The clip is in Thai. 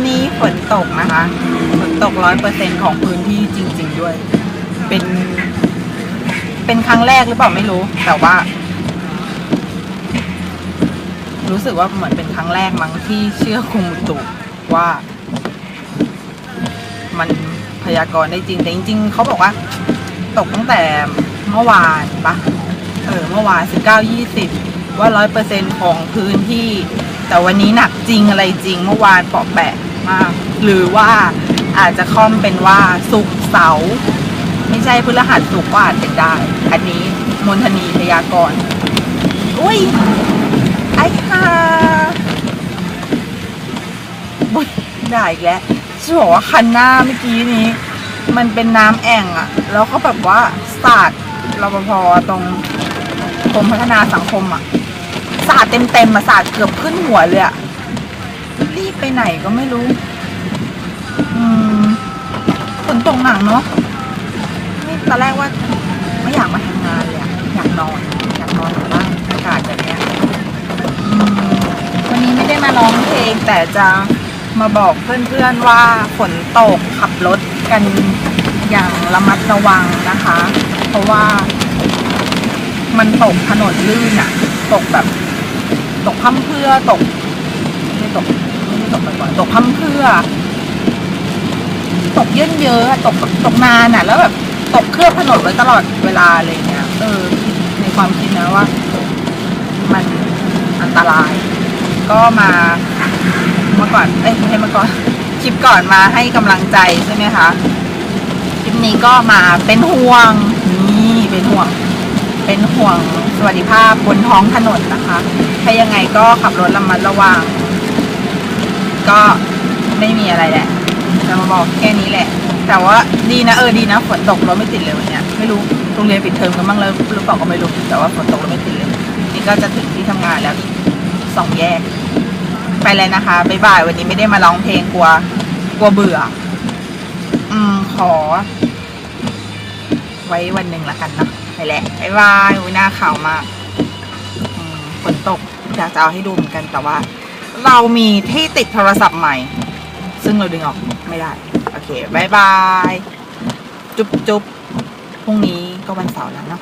วันนี้ฝนตกนะคะฝนตกร้อยเปอร์เซ็นของพื้นที่จริง ๆ ด้วย เป็น เป็นครั้งแรกหรือเปล่าไม่รู้ แต่ว่า รู้สึกว่าเหมือนเป็นครั้งแรกมั้งที่เชื่อคุมตุว่า มันพยากรณ์ได้จริง แต่จริง ๆเขาบอกว่า ตกตั้งแต่เมื่อวานปะเออเมื่อวานสิบเก้ายี่สิบว่าร้อยเปอร์เซ็นของพื้นที่ แต่วันนี้หนักจริงอะไรจริง เมื่อวานเปราะแปะ มาก หรือว่าอาจจะค่อมเป็นว่าสุกเสาร์ไม่ใช่พฤหัสสุกก็อาจเป็นได้ อันนี้มนทนีพยากรณ์อุ้ยไอ้ค่ะบุยได้อีกแล้วจะบอกว่าคันหน้าเมื่อกี้นี้ มันเป็นน้ำแอ่งอะแล้วก็แบบว่าสาดรปภตรงกรมพัฒนาสังคมอะสาดเต็มๆมาสาดเกือบขึ้นหัวเลยอะ รีบไปไหนก็ไม่รู้ฝนตกหนักเนาะนี่ตอนแรกว่า ไม่อยากมาทำงานเลยอะอยากนอนอยากนอนอยู่บ้านอากาศแบบเนี้ยวันนี้ไม่ได้มาร้องเพลงแต่จะมาบอกเพื่อนๆว่าฝนตกขับรถกันอย่างระมัดระวังนะคะ เพราะว่ามันตกถนนลื่นอะตกแบบ ตกพั่มเพรื่อตกไม่ตก ตกบ่อยๆตกพั่มเพรื่อ ตกเยอะเยอะตกแบบตกนานอะแล้วแบบตกเคลือบถนนไว้ตลอดเวลาอะไรเงี้ย เออ ในความคิดนะว่า มันอันตราย ก็มาเมื่อก่อน เอ้ยไม่ใช่เมื่อก่อน คลิปก่อนมาให้กำลังใจใช่ไหมคะ คลิปนี้ก็มาเป็นห่วง นี่เป็นห่วง เป็นห่วงสวัสดิภาพบนท้องถนนนะคะ ถ้ายังไงก็ขับรถระมัดระวัง ก็ไม่มีอะไรแหละจะมาบอกแค่นี้แหละ แต่ว่าดีนะเออดีนะฝนตกรถไม่ติดเลยวันเนี้ยไม่รู้โรงเรียนปิดเทอมกันบ้างแล้วหรือเปล่าก็ไม่รู้แต่ว่าฝนตกรถไม่ติดเลย นี่ก็จะถึงที่ทำงานแล้วอีกสองแยก ไปเลยนะคะบ๊ายบายวันนี้ไม่ได้มาร้องเพลงกลัว กลัวเบื่อ อืมขอ ไว้วันหนึ่งละกันนะไปแหละบ๊ายบายหน้าข่าวมากฝนตกอยากจะเอาให้ดูเหมือนกันแต่ว่า เรามีที่ติดโทรศัพท์ใหม่ ซึ่งเราดึงออกไม่ได้ โอเคบายบาย จุ๊บจุ๊บพรุ่งนี้ก็วันเสาร์แล้วเนาะ